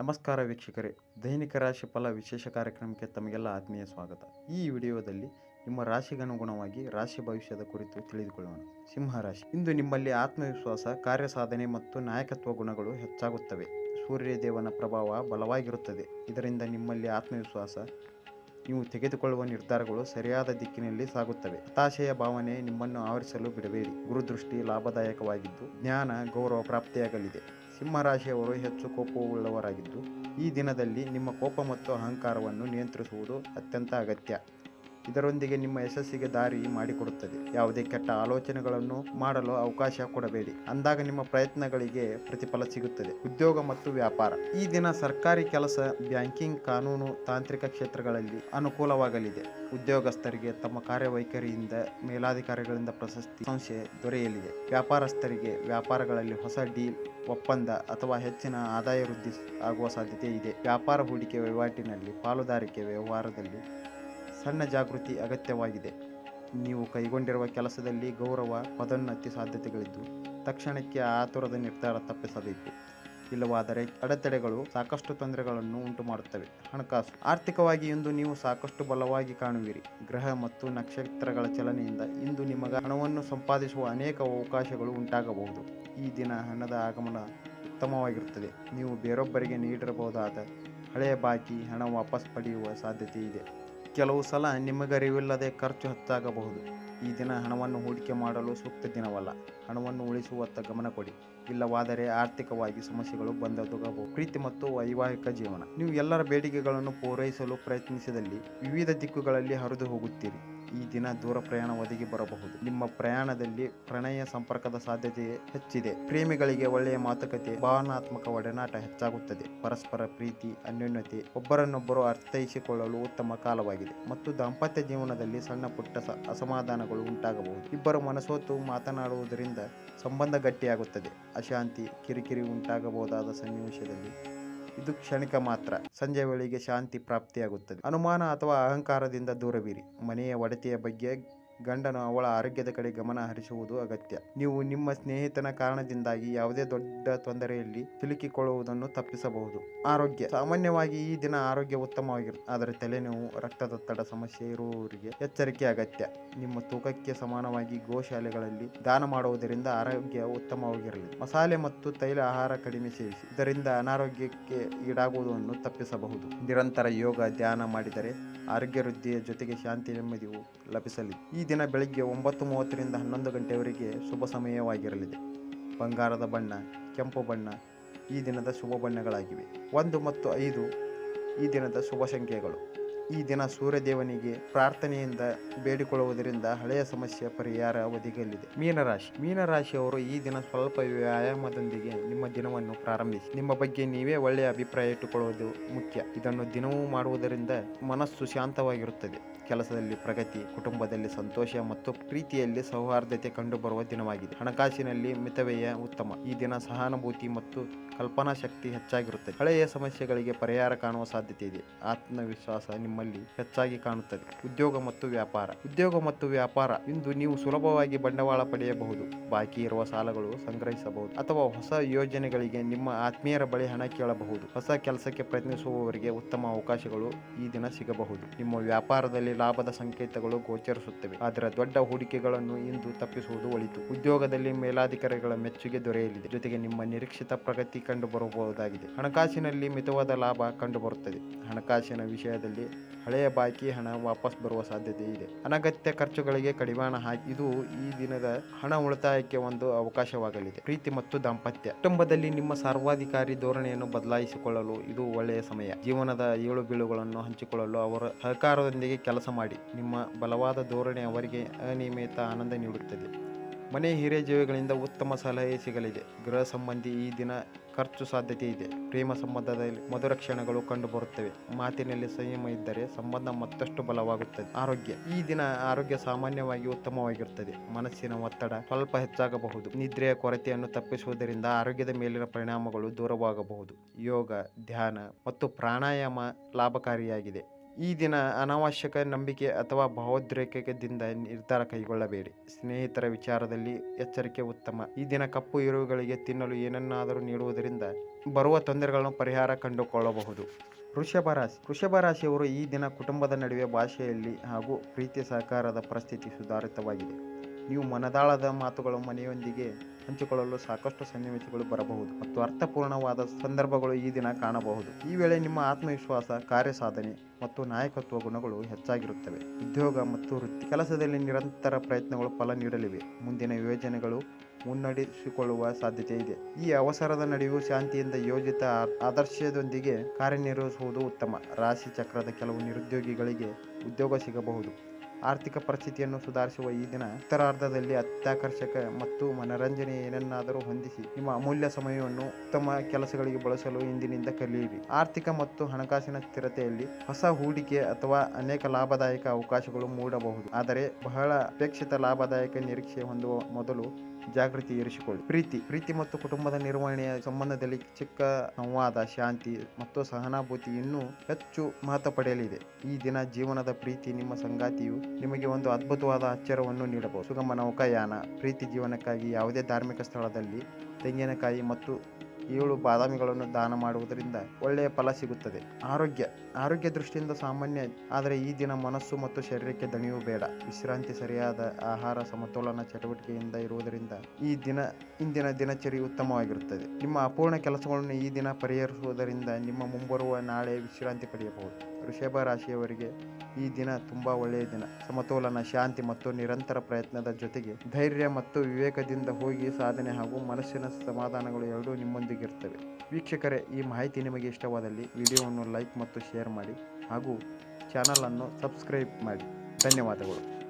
ನಮಸ್ಕಾರ ವೀಕ್ಷಕರೇ. ದೈನಿಕ ರಾಶಿ ಫಲ ವಿಶೇಷ ಕಾರ್ಯಕ್ರಮಕ್ಕೆ ತಮಗೆಲ್ಲ ಆತ್ಮೀಯ ಸ್ವಾಗತ. ಈ ವಿಡಿಯೋದಲ್ಲಿ ನಿಮ್ಮ ರಾಶಿಗನುಗುಣವಾಗಿ ರಾಶಿ ಭವಿಷ್ಯದ ಕುರಿತು ತಿಳಿದುಕೊಳ್ಳೋಣ. ಸಿಂಹ ರಾಶಿ. ಇಂದು ನಿಮ್ಮಲ್ಲಿ ಆತ್ಮವಿಶ್ವಾಸ, ಕಾರ್ಯಸಾಧನೆ ಮತ್ತು ನಾಯಕತ್ವ ಗುಣಗಳು ಹೆಚ್ಚಾಗುತ್ತವೆ. ಸೂರ್ಯದೇವನ ಪ್ರಭಾವ ಬಲವಾಗಿರುತ್ತದೆ. ಇದರಿಂದ ನಿಮ್ಮಲ್ಲಿ ಆತ್ಮವಿಶ್ವಾಸ, ನೀವು ತೆಗೆದುಕೊಳ್ಳುವ ನಿರ್ಧಾರಗಳು ಸರಿಯಾದ ದಿಕ್ಕಿನಲ್ಲಿ ಸಾಗುತ್ತವೆ. ಹತಾಶೆಯ ಭಾವನೆ ನಿಮ್ಮನ್ನು ಆವರಿಸಲು ಬಿಡಬೇಡಿ. ಗುರುದೃಷ್ಟಿ ಲಾಭದಾಯಕವಾಗಿದ್ದು, ಜ್ಞಾನ, ಗೌರವ ಪ್ರಾಪ್ತಿಯಾಗಲಿದೆ. ಸಿಂಹರಾಶಿಯವರು ಹೆಚ್ಚು ಕೋಪವುಳ್ಳವರಾಗಿದ್ದು, ಈ ದಿನದಲ್ಲಿ ನಿಮ್ಮ ಕೋಪ ಮತ್ತು ಅಹಂಕಾರವನ್ನು ನಿಯಂತ್ರಿಸುವುದು ಅತ್ಯಂತ ಅಗತ್ಯ. ಇದರೊಂದಿಗೆ ನಿಮ್ಮ ಯಶಸ್ಸಿಗೆ ದಾರಿ ಮಾಡಿಕೊಡುತ್ತದೆ. ಯಾವುದೇ ಕೆಟ್ಟ ಆಲೋಚನೆಗಳನ್ನು ಮಾಡಲು ಅವಕಾಶ ಕೊಡಬೇಡಿ. ಅಂದಾಗ ನಿಮ್ಮ ಪ್ರಯತ್ನಗಳಿಗೆ ಪ್ರತಿಫಲ ಸಿಗುತ್ತದೆ. ಉದ್ಯೋಗ ಮತ್ತು ವ್ಯಾಪಾರ. ಈ ದಿನ ಸರ್ಕಾರಿ ಕೆಲಸ, ಬ್ಯಾಂಕಿಂಗ್, ಕಾನೂನು, ತಾಂತ್ರಿಕ ಕ್ಷೇತ್ರಗಳಲ್ಲಿ ಅನುಕೂಲವಾಗಲಿದೆ. ಉದ್ಯೋಗಸ್ಥರಿಗೆ ತಮ್ಮ ಕಾರ್ಯವೈಖರಿಯಿಂದ, ಮೇಲಾಧಿಕಾರಿಗಳಿಂದ ಪ್ರಶಸ್ತಿ, ಸಂಸ್ಥೆ ದೊರೆಯಲಿದೆ. ವ್ಯಾಪಾರಸ್ಥರಿಗೆ ವ್ಯಾಪಾರಗಳಲ್ಲಿ ಹೊಸ ಡೀಲ್ ಒಪ್ಪಂದ ಅಥವಾ ಹೆಚ್ಚಿನ ಆದಾಯ ವೃದ್ಧಿ ಆಗುವ ಸಾಧ್ಯತೆ ಇದೆ. ವ್ಯಾಪಾರ ಹೂಡಿಕೆ ವಹಿವಾಟಿನಲ್ಲಿ ಪಾಲುದಾರಿಕೆ ವ್ಯವಹಾರದಲ್ಲಿ ಸಣ್ಣ ಜಾಗೃತಿ ಅಗತ್ಯವಾಗಿದೆ. ನೀವು ಕೈಗೊಂಡಿರುವ ಕೆಲಸದಲ್ಲಿ ಗೌರವ, ಪದೋನ್ನತಿ ಸಾಧ್ಯತೆಗಳಿದ್ದು, ತಕ್ಷಣಕ್ಕೆ ಆತುರದ ನಿರ್ಧಾರ ತಪ್ಪಿಸಬೇಕು. ಇಲ್ಲವಾದರೆ ಅಡೆತಡೆಗಳು ಸಾಕಷ್ಟು ತೊಂದರೆಗಳನ್ನು ಉಂಟು ಮಾಡುತ್ತವೆ ಹಣಕಾಸು. ಆರ್ಥಿಕವಾಗಿ ಇಂದು ನೀವು ಸಾಕಷ್ಟು ಬಲವಾಗಿ ಕಾಣುವಿರಿ. ಗ್ರಹ ಮತ್ತು ನಕ್ಷತ್ರಗಳ ಚಲನೆಯಿಂದ ಇಂದು ನಿಮಗೆ ಹಣವನ್ನು ಸಂಪಾದಿಸುವ ಅನೇಕ ಅವಕಾಶಗಳು ಉಂಟಾಗಬಹುದು. ಈ ದಿನ ಹಣದ ಆಗಮನ ಉತ್ತಮವಾಗಿರುತ್ತದೆ. ನೀವು ಬೇರೊಬ್ಬರಿಗೆ ನೀಡಿರಬಹುದಾದ ಹಳೆಯ ಬಾಕಿ ಹಣ ವಾಪಸ್ ಪಡೆಯುವ ಸಾಧ್ಯತೆ ಇದೆ ಕೆಲವು ಸಲ ನಿಮಗರಿವಿಲ್ಲದೆ ಖರ್ಚು ಹೆಚ್ಚಾಗಬಹುದು ಈ ದಿನ ಹಣವನ್ನು ಹೂಡಿಕೆ ಮಾಡಲು ಸೂಕ್ತ ದಿನವಲ್ಲ. ಹಣವನ್ನು ಉಳಿಸುವತ್ತ ಗಮನ ಕೊಡಿ. ಇಲ್ಲವಾದರೆ ಆರ್ಥಿಕವಾಗಿ ಸಮಸ್ಯೆಗಳು ಬಂದೊದಗಬಹುದು. ಪ್ರೀತಿ ಮತ್ತು ವೈವಾಹಿಕ ಜೀವನ. ನೀವು ಎಲ್ಲರ ಬೇಡಿಕೆಗಳನ್ನು ಪೂರೈಸಲು ಪ್ರಯತ್ನಿಸಿದಲ್ಲಿ ವಿವಿಧ ದಿಕ್ಕುಗಳಲ್ಲಿ ಹರಿದು ಹೋಗುತ್ತೀರಿ ಈ ದಿನ ದೂರ ಪ್ರಯಾಣ ಒದಗಿ ಬರಬಹುದು. ನಿಮ್ಮ ಪ್ರಯಾಣದಲ್ಲಿ ಪ್ರಣಯ ಸಂಪರ್ಕದ ಸಾಧ್ಯತೆ ಹೆಚ್ಚಿದೆ. ಪ್ರೇಮಿಗಳಿಗೆ ಒಳ್ಳೆಯ ಮಾತುಕತೆ, ಭಾವನಾತ್ಮಕ ಒಡನಾಟ ಹೆಚ್ಚಾಗುತ್ತದೆ. ಪರಸ್ಪರ ಪ್ರೀತಿ, ಅನ್ಯೋನ್ಯತೆ ಒಬ್ಬರನ್ನೊಬ್ಬರು ಅರ್ಥೈಸಿಕೊಳ್ಳಲು ಉತ್ತಮ ಕಾಲವಾಗಿದೆ. ಮತ್ತು ದಾಂಪತ್ಯ ಜೀವನದಲ್ಲಿ ಸಣ್ಣ ಪುಟ್ಟ ಅಸಮಾಧಾನಗಳು ಉಂಟಾಗಬಹುದು. ಇಬ್ಬರು ಮನಸೋತು ಮಾತನಾಡುವುದರಿಂದ ಸಂಬಂಧ ಗಟ್ಟಿಯಾಗುತ್ತದೆ. ಅಶಾಂತಿ, ಕಿರಿಕಿರಿ ಉಂಟಾಗಬಹುದಾದ ಸನ್ನಿವೇಶದಲ್ಲಿ ಇದು ಕ್ಷಣಿಕ ಮಾತ್ರ. ಸಂಜೆ ವೇಳೆಗೆ ಶಾಂತಿ ಪ್ರಾಪ್ತಿಯಾಗುತ್ತದೆ. ಅನುಮಾನ ಅಥವಾ ಅಹಂಕಾರದಿಂದ ದೂರವಿರಿ. ಮನೆಯ ಒಡತಿಯ ಬಗ್ಗೆ ಗಂಡನು ಅವಳ ಆರೋಗ್ಯದ ಕಡೆ ಗಮನ ಹರಿಸುವುದು ಅಗತ್ಯ. ನೀವು ನಿಮ್ಮ ಸ್ನೇಹಿತನ ಕಾರಣದಿಂದಾಗಿ ಯಾವುದೇ ದೊಡ್ಡ ತೊಂದರೆಯಲ್ಲಿ ಸಿಲುಕಿಕೊಳ್ಳುವುದನ್ನು ತಪ್ಪಿಸಬಹುದು. ಆರೋಗ್ಯ. ಸಾಮಾನ್ಯವಾಗಿ ಈ ದಿನ ಆರೋಗ್ಯ ಉತ್ತಮವಾಗಿರುತ್ತೆ ಆದರೆ ತಲೆನೋವು, ರಕ್ತದೊತ್ತಡ ಸಮಸ್ಯೆ ಇರುವವರಿಗೆ ಎಚ್ಚರಿಕೆ ಅಗತ್ಯ. ನಿಮ್ಮ ತೂಕಕ್ಕೆ ಸಮಾನವಾಗಿ ಗೋಶಾಲೆಗಳಲ್ಲಿ ದಾನ ಮಾಡುವುದರಿಂದ ಆರೋಗ್ಯ ಉತ್ತಮವಾಗಿರಲಿ. ಮಸಾಲೆ ಮತ್ತು ತೈಲ ಆಹಾರ ಕಡಿಮೆ ಸೇವಿಸಿ. ಇದರಿಂದ ಅನಾರೋಗ್ಯಕ್ಕೆ ಈಡಾಗುವುದನ್ನು ತಪ್ಪಿಸಬಹುದು. ನಿರಂತರ ಯೋಗ, ಧ್ಯಾನ ಮಾಡಿದರೆ ಆರೋಗ್ಯ ವೃದ್ಧಿಯ ಜೊತೆಗೆ ಶಾಂತಿ ನೆಮ್ಮದಿಯು ಲಭಿಸಲಿ. ಈ ದಿನ ಬೆಳಿಗ್ಗೆ ಒಂಬತ್ತು ಮೂವತ್ತರಿಂದ ಹನ್ನೊಂದು ಗಂಟೆಯವರೆಗೆ ಶುಭ ಸಮಯವಾಗಿರಲಿದೆ. ಬಂಗಾರದ ಬಣ್ಣ, ಕೆಂಪು ಬಣ್ಣ ಈ ದಿನದ ಶುಭ ಬಣ್ಣಗಳಾಗಿವೆ. ಒಂದು ಮತ್ತು ಐದು ಈ ದಿನದ ಶುಭ ಸಂಖ್ಯೆಗಳು. ಈ ದಿನ ಸೂರ್ಯದೇವನಿಗೆ ಪ್ರಾರ್ಥನೆಯಿಂದ ಬೇಡಿಕೊಳ್ಳುವುದರಿಂದ ಹಳೆಯ ಸಮಸ್ಯೆ ಪರಿಹಾರ ಒದಗಲಿದೆ ಮೀನರಾಶಿ. ಮೀನರಾಶಿಯವರು ಈ ದಿನ ಸ್ವಲ್ಪ ವ್ಯಾಯಾಮದೊಂದಿಗೆ ನಿಮ್ಮ ದಿನವನ್ನು ಪ್ರಾರಂಭಿಸಿ. ನಿಮ್ಮ ಬಗ್ಗೆ ನೀವೇ ಒಳ್ಳೆಯ ಅಭಿಪ್ರಾಯ ಇಟ್ಟುಕೊಳ್ಳುವುದು ಮುಖ್ಯ. ಇದನ್ನು ದಿನವೂ ಮಾಡುವುದರಿಂದ ಮನಸ್ಸು ಶಾಂತವಾಗಿರುತ್ತದೆ. ಕೆಲಸದಲ್ಲಿ ಪ್ರಗತಿ, ಕುಟುಂಬದಲ್ಲಿ ಸಂತೋಷ ಮತ್ತು ಪ್ರೀತಿಯಲ್ಲಿ ಸೌಹಾರ್ದತೆ ಕಂಡುಬರುವ ದಿನವಾಗಿದೆ. ಹಣಕಾಸಿನಲ್ಲಿ ಮಿತವ್ಯಯ ಉತ್ತಮ. ಈ ದಿನ ಸಹಾನುಭೂತಿ ಮತ್ತು ಕಲ್ಪನಾ ಶಕ್ತಿ ಹೆಚ್ಚಾಗಿರುತ್ತದೆ. ಹಳೆಯ ಸಮಸ್ಯೆಗಳಿಗೆ ಪರಿಹಾರ ಕಾಣುವ ಸಾಧ್ಯತೆ ಇದೆ. ಆತ್ಮವಿಶ್ವಾಸ ನಿಮ್ಮಲ್ಲಿ ಹೆಚ್ಚಾಗಿ ಕಾಣುತ್ತದೆ. ಉದ್ಯೋಗ ಮತ್ತು ವ್ಯಾಪಾರ. ಉದ್ಯೋಗ ಮತ್ತು ವ್ಯಾಪಾರ ಇಂದು ನೀವು ಸುಲಭವಾಗಿ ಬಂಡವಾಳ ಪಡೆಯಬಹುದು. ಬಾಕಿ ಇರುವ ಸಾಲಗಳು ಸಂಗ್ರಹಿಸಬಹುದು. ಅಥವಾ ಹೊಸ ಯೋಜನೆಗಳಿಗೆ ನಿಮ್ಮ ಆತ್ಮೀಯರ ಬಳಿ ಹಣ ಕೇಳಬಹುದು. ಹೊಸ ಕೆಲಸಕ್ಕೆ ಪ್ರಯತ್ನಿಸುವವರಿಗೆ ಉತ್ತಮ ಅವಕಾಶಗಳು ಈ ದಿನ ಸಿಗಬಹುದು. ನಿಮ್ಮ ವ್ಯಾಪಾರದಲ್ಲಿ ಲಾಭದ ಸಂಕೇತಗಳು ಗೋಚರಿಸುತ್ತವೆ. ಆದರೆ ದೊಡ್ಡ ಹೂಡಿಕೆಗಳನ್ನು ಇಂದು ತಪ್ಪಿಸುವುದು ಒಳಿತು. ಉದ್ಯೋಗದಲ್ಲಿ ಮೇಲಾಧಿಕಾರಿಗಳ ಮೆಚ್ಚುಗೆ ದೊರೆಯಲಿದೆ. ಜೊತೆಗೆ ನಿಮ್ಮ ನಿರೀಕ್ಷಿತ ಪ್ರಗತಿ ಕಂಡುಬರಬಹುದಾಗಿದೆ. ಹಣಕಾಸಿನಲ್ಲಿ ಮಿತವಾದ ಲಾಭ ಕಂಡುಬರುತ್ತದೆ. ಹಣಕಾಸಿನ ವಿಷಯದಲ್ಲಿ ಹಳೆಯ ಬಾಕಿ ಹಣ ವಾಪಸ್ ಬರುವ ಸಾಧ್ಯತೆ ಇದೆ. ಅನಗತ್ಯ ಖರ್ಚುಗಳಿಗೆ ಕಡಿವಾಣ ಹಾಕಿ, ಇದು ಈ ದಿನದ ಹಣ ಉಳಿತಾಯಕ್ಕೆ ಒಂದು ಅವಕಾಶವಾಗಲಿದೆ. ಪ್ರೀತಿ ಮತ್ತು ದಾಂಪತ್ಯ. ಕುಟುಂಬದಲ್ಲಿ ನಿಮ್ಮ ಸರ್ವಾಧಿಕಾರಿ ಧೋರಣೆಯನ್ನು ಬದಲಾಯಿಸಿಕೊಳ್ಳಲು ಇದು ಒಳ್ಳೆಯ ಸಮಯ. ಜೀವನದ ಏಳು ಬೀಳುಗಳನ್ನು ಹಂಚಿಕೊಳ್ಳಲು ಅವರ ಸಹಕಾರದೊಂದಿಗೆ ಕೆಲಸ ಮಾಡಿ. ನಿಮ್ಮ ಬಲವಾದ ಧೋರಣೆ ಅವರಿಗೆ ಅನಿಯಮಿತ ಆನಂದ ನೀಡುತ್ತದೆ. ಮನೆ ಹಿರಿಯಜೀವಿಗಳಿಂದ ಉತ್ತಮ ಸಲಹೆ ಸಿಗಲಿದೆ. ಗೃಹ ಸಂಬಂಧಿ ಈ ದಿನ ಖರ್ಚು ಸಾಧ್ಯತೆ ಇದೆ. ಪ್ರೇಮ ಸಂಬಂಧದಲ್ಲಿ ಮಧುರ ಕ್ಷಣಗಳು ಕಂಡುಬರುತ್ತವೆ ಮಾತಿನಲ್ಲಿ ಸಂಯಮ ಇದ್ದರೆ ಸಂಬಂಧ ಮತ್ತಷ್ಟು ಬಲವಾಗುತ್ತದೆ. ಆರೋಗ್ಯ. ಈ ದಿನ ಆರೋಗ್ಯ ಸಾಮಾನ್ಯವಾಗಿ ಉತ್ತಮವಾಗಿರುತ್ತದೆ. ಮನಸ್ಸಿನ ಒತ್ತಡ ಸ್ವಲ್ಪ ಹೆಚ್ಚಾಗಬಹುದು. ನಿದ್ರೆಯ ಕೊರತೆಯನ್ನು ತಪ್ಪಿಸುವುದರಿಂದ ಆರೋಗ್ಯದ ಮೇಲಿನ ಪರಿಣಾಮಗಳು ದೂರವಾಗಬಹುದು. ಯೋಗ, ಧ್ಯಾನ ಮತ್ತು ಪ್ರಾಣಾಯಾಮ ಲಾಭಕಾರಿಯಾಗಿದೆ. ಈ ದಿನ ಅನಾವಶ್ಯಕ ನಂಬಿಕೆ ಅಥವಾ ಭಾವೋದ್ರೇಕದಿಂದ ನಿರ್ಧಾರ ಕೈಗೊಳ್ಳಬೇಡಿ. ಸ್ನೇಹಿತರ ವಿಚಾರದಲ್ಲಿ ಎಚ್ಚರಿಕೆ ಉತ್ತಮ. ಈ ದಿನ ಕಪ್ಪು ಇರುವುಗಳಿಗೆ ತಿನ್ನಲು ಏನನ್ನಾದರೂ ನೀಡುವುದರಿಂದ ಬರುವ ತೊಂದರೆಗಳನ್ನು ಪರಿಹಾರ ಕಂಡುಕೊಳ್ಳಬಹುದು. ವೃಷಭ ರಾಶಿ. ವೃಷಭ ರಾಶಿಯವರು ಈ ದಿನ ಕುಟುಂಬದ ನಡುವೆ ಭಾಷೆಯಲ್ಲಿ ಹಾಗೂ ಪ್ರೀತಿ ಸಹಕಾರದ ಪರಿಸ್ಥಿತಿ ಸುಧಾರಿತವಾಗಿದೆ. ನೀವು ಮನದಾಳದ ಮಾತುಗಳು ಮನೆಯೊಂದಿಗೆ ಹಂಚಿಕೊಳ್ಳಲು ಸಾಕಷ್ಟು ಸನ್ನಿವೇಶಗಳು ಬರಬಹುದು ಮತ್ತು ಅರ್ಥಪೂರ್ಣವಾದ ಸಂದರ್ಭಗಳು ಈ ದಿನ ಕಾಣಬಹುದು. ಈ ವೇಳೆ ನಿಮ್ಮ ಆತ್ಮವಿಶ್ವಾಸ, ಕಾರ್ಯಸಾಧನೆ ಮತ್ತು ನಾಯಕತ್ವ ಗುಣಗಳು ಹೆಚ್ಚಾಗಿರುತ್ತವೆ. ಉದ್ಯೋಗ ಮತ್ತು ವೃತ್ತಿ ಕೆಲಸದಲ್ಲಿ ನಿರಂತರ ಪ್ರಯತ್ನಗಳು ಫಲ ನೀಡಲಿವೆ. ಮುಂದಿನ ಯೋಜನೆಗಳು ಮುನ್ನಡೆಸಿಕೊಳ್ಳುವ ಸಾಧ್ಯತೆ ಇದೆ. ಈ ಅವಸರದ ನಡುವೆಯೂ ಶಾಂತಿಯಿಂದ ಯೋಜಿತ ಆದರ್ಶದೊಂದಿಗೆ ಕಾರ್ಯನಿರ್ವಹಿಸುವುದು ಉತ್ತಮ. ರಾಶಿ ಚಕ್ರದ ಕೆಲವು ನಿರುದ್ಯೋಗಿಗಳಿಗೆ ಉದ್ಯೋಗ ಸಿಗಬಹುದು. ಆರ್ಥಿಕ ಪರಿಸ್ಥಿತಿಯನ್ನು ಸುಧಾರಿಸುವ ಈ ದಿನ ಉತ್ತರಾರ್ಧದಲ್ಲಿ ಅತ್ಯಾಕರ್ಷಕ ಮತ್ತು ಮನರಂಜನೆ ಏನನ್ನಾದರೂ ಹೊಂದಿಸಿ ನಿಮ್ಮ ಅಮೂಲ್ಯ ಸಮಯವನ್ನು ಉತ್ತಮ ಕೆಲಸಗಳಿಗೆ ಬಳಸಲು ಇಂದಿನಿಂದ ಕಲಿಯಿರಿ. ಆರ್ಥಿಕ ಮತ್ತು ಹಣಕಾಸಿನ ಸ್ಥಿರತೆಯಲ್ಲಿ ಹೊಸ ಹೂಡಿಕೆ ಅಥವಾ ಅನೇಕ ಲಾಭದಾಯಕ ಅವಕಾಶಗಳು ಮೂಡಬಹುದು. ಆದರೆ ಬಹಳ ಅಪೇಕ್ಷಿತ ಲಾಭದಾಯಕ ನಿರೀಕ್ಷೆ ಹೊಂದುವ ಮೊದಲು ಜಾಗೃತಿ ಇರಿಸಿಕೊಳ್ಳಿ. ಪ್ರೀತಿ ಪ್ರೀತಿ ಮತ್ತು ಕುಟುಂಬದ ನಿರ್ವಹಣೆಯ ಸಂಬಂಧದಲ್ಲಿ ಚಿಕ್ಕ ಸಂವಾದ, ಶಾಂತಿ ಮತ್ತು ಸಹನಾಭೂತಿ ಇನ್ನೂ ಹೆಚ್ಚು ಮಹತ್ವ ಪಡೆಯಲಿದೆ. ಈ ದಿನ ಜೀವನದ ಪ್ರೀತಿ, ನಿಮ್ಮ ಸಂಗಾತಿಯು ನಿಮಗೆ ಒಂದು ಅದ್ಭುತವಾದ ಅಚ್ಚರವನ್ನು ನೀಡಬಹುದು. ಸುಗಮ ನೌಕಾಯಾನ, ಪ್ರೀತಿ ಜೀವನಕ್ಕಾಗಿ ಯಾವುದೇ ಧಾರ್ಮಿಕ ಸ್ಥಳದಲ್ಲಿ ತೆಂಗಿನಕಾಯಿ ಮತ್ತು ಏಳು ಬಾದಾಮಿಗಳನ್ನು ದಾನ ಮಾಡುವುದರಿಂದ ಒಳ್ಳೆಯ ಫಲ ಸಿಗುತ್ತದೆ. ಆರೋಗ್ಯ ಆರೋಗ್ಯ ದೃಷ್ಟಿಯಿಂದ ಸಾಮಾನ್ಯ, ಆದರೆ ಈ ದಿನ ಮನಸ್ಸು ಮತ್ತು ಶರೀರಕ್ಕೆ ದಣಿಯೂ ಬೇಡ. ವಿಶ್ರಾಂತಿ ಸರಿಯಾದ ಆಹಾರ ಸಮತೋಲನ ಚಟುವಟಿಕೆಯಿಂದ ಇರುವುದರಿಂದ ಈ ದಿನ, ಇಂದಿನ ದಿನಚರಿ ಉತ್ತಮವಾಗಿರುತ್ತದೆ. ನಿಮ್ಮ ಅಪೂರ್ಣ ಕೆಲಸಗಳನ್ನು ಈ ದಿನ ಪರಿಹರಿಸುವುದರಿಂದ ನಿಮ್ಮ ಮುಂಬರುವ ನಾಳೆ ವಿಶ್ರಾಂತಿ ಪಡೆಯಬಹುದು. ವೃಷಭ ರಾಶಿಯವರಿಗೆ ಈ ದಿನ ತುಂಬಾ ಒಳ್ಳೆಯ ದಿನ. ಸಮತೋಲನ, ಶಾಂತಿ ಮತ್ತು ನಿರಂತರ ಪ್ರಯತ್ನದ ಜೊತೆಗೆ ಧೈರ್ಯ ಮತ್ತು ವಿವೇಕದಿಂದ ಹೋಗಿ ಸಾಧನೆ ಹಾಗೂ ಮನಸ್ಸಿನ ಸಮಾಧಾನಗಳು ಎರಡೂ ನಿಮ್ಮೊಂದಿಗಿರ್ತವೆ. ವೀಕ್ಷಕರೇ, ಈ ಮಾಹಿತಿ ನಿಮಗೆ ಇಷ್ಟವಾದಲ್ಲಿ ವಿಡಿಯೋವನ್ನು ಲೈಕ್ ಮತ್ತು ಶೇರ್ ಮಾಡಿ ಹಾಗೂ ಚಾನಲನ್ನು ಸಬ್ಸ್ಕ್ರೈಬ್ ಮಾಡಿ. ಧನ್ಯವಾದಗಳು.